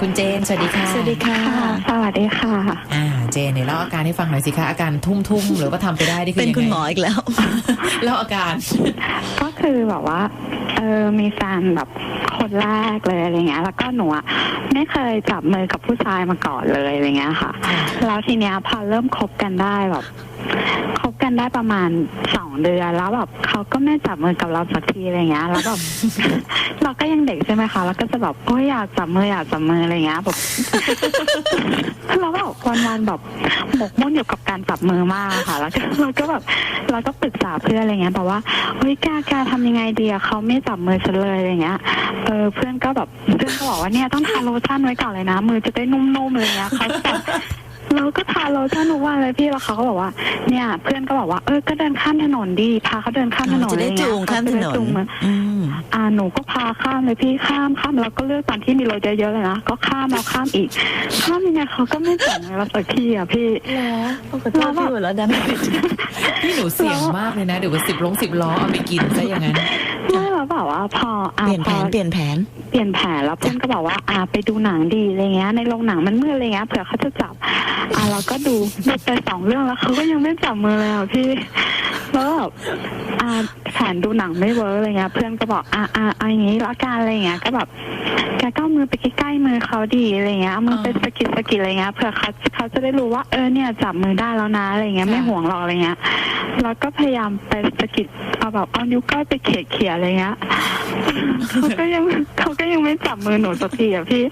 คุณเจน สวัสดีค่ะ สวัสดีค่ะค่ะ สวัสดีค่ะ อ่า เจนเนี่ยเล่าอาการให้ฟังหน่อยสิคะอาการทุ่มๆหรือว่าทำไปได้นี่คือเป็นยังไงคุณหมออีกแล้วเล่าอาการ ก็คือแบบว่า เออ มีแฟนแบบคนแรกเลยอะไรเงี้ย แล้วก็หนูอะไม่เคยจับมือกับผู้ชายมาก่อนเลยอะไรเงี้ยค่ะ แล้วทีเนี้ยพอเริ่มคบกันได้แบบ คบกันได้ประมาณสองเดือนแล้วแบบเขาก็ไม่จับมือกับเราสักทีอะไรเงี้ย แล้วแบบ เราก็ยังเด็กใช่ไหมคะแล้วก็จะแบบโอ้ยอยากจับมืออยากจับมืออะไรเงี้ยแบบเราแบบวันๆแบบหมกมุ่นอยู่กับการจับมือมากค่ะ แล้วก็เราก็แบบเราก็ปรึกษาเพื่อนอะไรเงี้ยแบบว่าเฮ้ยแกแกทำยังไงดีอะเขาไม่จับมือฉันเลยอะไรเงี้ยเออเพื่อนก็แบบเพื่อนก็บอกว่าเนี่ยต้องทาโลชั่นไว้ก่อนเลยนะ มือจะได้นุ่มๆอะไรเงี้ยเขาแบบ เราก็ทาโลชั่นทุกวันเลยพี่แล้วเขาก็บอกว่า เนี่ย เพื่อนก็บอกว่าเออก็เดินข้ามถนนดีพาเขาเดินข้ามถนนจะได้อะไรเงี้ยจูงข้ามถนเขจะได้นจูงมืออืมอ่าหนูก็พาข้ามเลยพี่ข้ามข้ามแล้วก็เลือกตอนที่มีรถเยอะๆเลยนะก็ข้ามแล้วข้ามอีก ข้ามยังไงเขาก็ไม่จับมือเราสักทีอะพี่แล้วปกติพี่หัวแล้วดันไม่ปิดพี่หนูเสี่ยงมากเลยนะเดี๋ยวว่าสิบลงสิบล้อเอาไปกินซะอย่างนั้น ไม่แล้วแบบว่าพออะเปลี่ยนแผนพอเปลี่ยนแผน เปลี่ยนแผนแล้วเพื่อนก็บอกว่าอ่าไปดูหนังดีอะไรเงี้ย ในโรงหนังมันมืดอะไรเงี้ยเผื่อเขาจะจับ อ่าเราก็ดูดูไปสองเรื่องแล้วเขาก็ยังไม่จับมือเลยอะพี่แล้วแบบอ่าแผนดูหนังไม่เวิร์กอะไรเงี้ย เพื่อนก็บอกอ่าอ่าเอาอย่างงี้ละกันอะไรเงี้ย ก็แบบแกก็เอามือไปใกล้ๆมือเขาดีอะไรเงี้ยเอามือไปสะกิดสะกิดอะไรเงี้ยเผื่อเขาเขาจะได้รู้ว่าเออเนี่ยจับมือได้แล้วนะอะไรเงี้ยไม่ห่วงเราอะไรเงี้ย แล้วก็พยายามไปสะกิดเอาแบบเอานิ้วก้อยไปเขี่ยเขี่ยๆอะไรเงี้ยเขาก็ยังเขาก็ยังไม่จับมือหนูสักทีอะพี่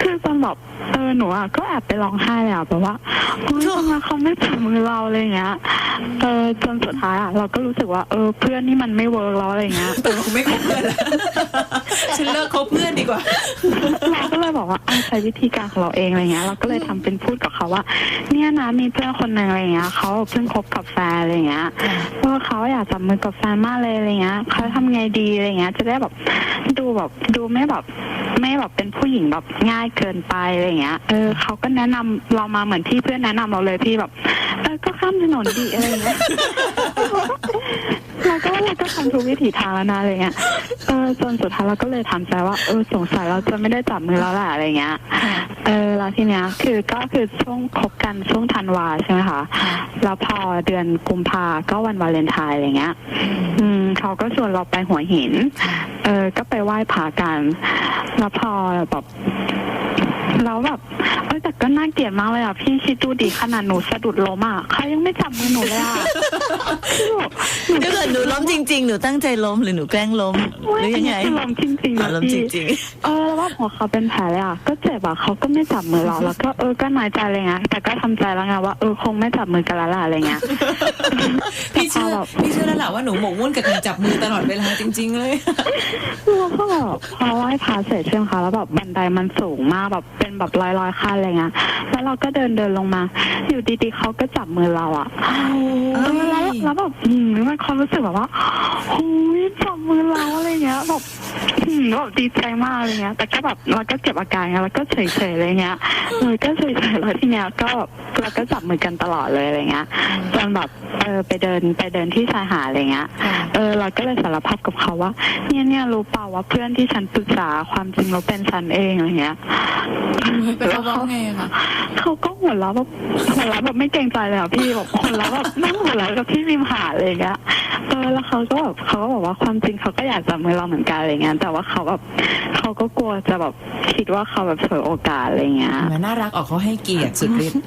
คือตอนแบบเออหนูอะก็แอบไปร้องไห้เลยอะแบบว่าโอ๊ยทำไมเขาไม่จับมือเราอะไรเงี้ยเออจนสุดท้ายอะเราก็รู้สึกว่าเออเพื่อนนี่มันไม่เวิร์กแล้วอะไรเงี้ยตกลงไม่คบเพื่อนแล้วฉันเลิกคบเพื่อนดีกว่า เราก็เลยบอกว่าอะใช้วิธีการของเราเองอะไรเงี้ย เราก็เลยทำเป็นพูดกับเขาว่า เนี่ยนะมีเพื่อนคนหนึ่งอะไรเงี้ยเขาเพิ่งคบกับแฟนอะไรเงี้ยว่าเขาอยากจับมือกับแฟนมากเลยอะไรเงี้ยเขาทำไงดีอะไรเงี้ย จะได้แบบดูแบบดูไม่แบบไม่แบบเป็นผู้หญิงแบบง่ายเกินไปอะไรเงี้ย เออเขาก็แนะนำเรามาเหมือนที่เพื่อนแนะนำเราเลยพี่แบบเออก็ข้ามถนนดีอะไรเงี้ย เราก็เราก็ทำทุกวิถีทางแล้วนะอะไรเงี้ยเออจนสุดท้ายเราก็เลยถามใจว่าเออสงสัยเราจะไม่ได้จับมือแล้วแหละอะไรเงี้ยเออแล้วทีเนี้ยคือก็คือช่วงคบกันช่วงธันวาใช่ไหมคะแล้วพอเดือนกุมภาก็วันวาเลนไทน์อะไรเงี้ย อืมเขาก็ชวนเราไปหัวหิน เออก็ไปไหว้พระกัน แล้วพอแบบ แล้วแบบเออแต่ก็น่าเกลียดมากเลยอะพี่คิดดูดิขนาดหนูสะดุดล้มอะเขายังไม่จับมือหนูเลยอะคือแบบถ้าเกิดหนูล้มจริง ๆ หนูตั้งใจล้มหรือหนูแกล้งล้มหรือยังไงอันนี้คือล้มจริงๆอ๋อนะล้มจพี่ริงเออแล้วว่าหัวเขาเป็นแผลเลยอะก็เจ็บอะเขาก็ไม่จับมือเราแล้วก็เออก็น้อยใจเลยไงแต่ก็ทำใจแล้วไงว่าเออคงไม่จับมือกันแล้วล่ะอะไรเงี้ยพี่เชื่อแต่พแบบพี่เชื่อแล้วแหละว่าหนูหมกมุ่นกับการจับมือตลอดเวลาจริง ๆ เลยเราก็แบบพอไหว้พระเสร็จใช่ไหมคะแล้วแบบบันไดมันสูงมากแบบเป็นแบบร้อยร้อยๆขั้นอะไรเงี้ยแล้วเราก็เดินเดินลงมา อยู่ดีๆเขาก็จับมือเราอะเออแล้วแล้วแบบอืมมันความรู้สึกแบบว่าโอ้ยจับมือเราอะไรเงี้ยแบบอืมแบบดีใจมากอะไรเงี้ย แต่ก็แบบเราก็เก็บอาการไงแล้วก็เฉยๆอะไรเงี้ยเออก็เฉยๆแล้วทีเนี้ยก็แบบเราก็จับมือกันตลอดเลยอะไรเงี้ยจนแบบเออไปเดินไปเดินที่ชายหาดอะไรเงี้ย เออเราก็เลยสารภาพกับเขาว่า เนี่ยเนี่ยรู้เปล่าว่าเพื่อนที่ฉันปรึกษาความจริงเราเป็นฉันเองอะไรเงี้ยเป็นเขาว่าไงอะคะเขาก็หัวเราะแบบหัวเราะแบบไม่เกรงใจเลยอะพี่แบบหัวเราะแบบนั่งหัวเราะกับที่ริมหาดอะไรเงี้ยเออแล้วเขาก็แบบเขาก็บอกว่าความจริงเขาก็อยากจับมือเราเหมือนกันอะไรเงี้ยแต่ว่าเขาแบบเขาก็กลัวจะแบบคิดว่าเขาแบบเผลอโอกาสอะไรเงี้ยแหมน่ารักออกเขาให้เกียรติสุดฤทธิ์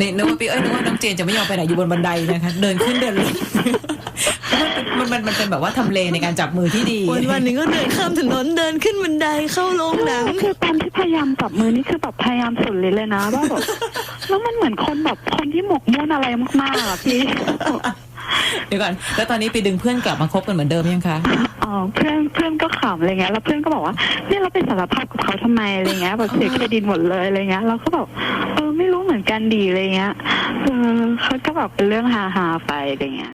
นี่นึกว่าพี่เอ้ยนึกว่าน้องเจนจะไม่ยอมไปไหนอยู่บนบันไดนะคะเดินขึ้นเดินลง มันมันมันเป็นแบบว่าทำเลในการจับมือที่ดีๆวันวันๆหนึ่งก็เดินข้ามถนนเดินขึ้นบันไดเข้าโรงหนังคือตอนที่พยายามจับมือนี่คือแบบพยายามสุดฤทธิ์เลยนะว่าแบบแล้วมันเหมือนคนแบบคนที่หมกมุ่นอะไรมากๆอะพี่เดี๋ยวก่อนแล้วตอนนี้ไปดึงเพื่อนกลับมาคบกันเหมือนเดิมยังคะอ๋อเพื่อนเพื่อนก็ขำอะไรเงี้ยแล้วเพื่อนก็บอกว่าเนี่ยเราไปสารภาพกับเขาทำไมอะไรเงี้ยแบบเสียเครดิตหมดเลยอะไรเงี้ยเราก็แบบเออไม่รู้เหมือนกันดีอะไรเงี้ยเออเขาก็แบบเป็นเรื่องฮาๆไปอะไรเงี้ย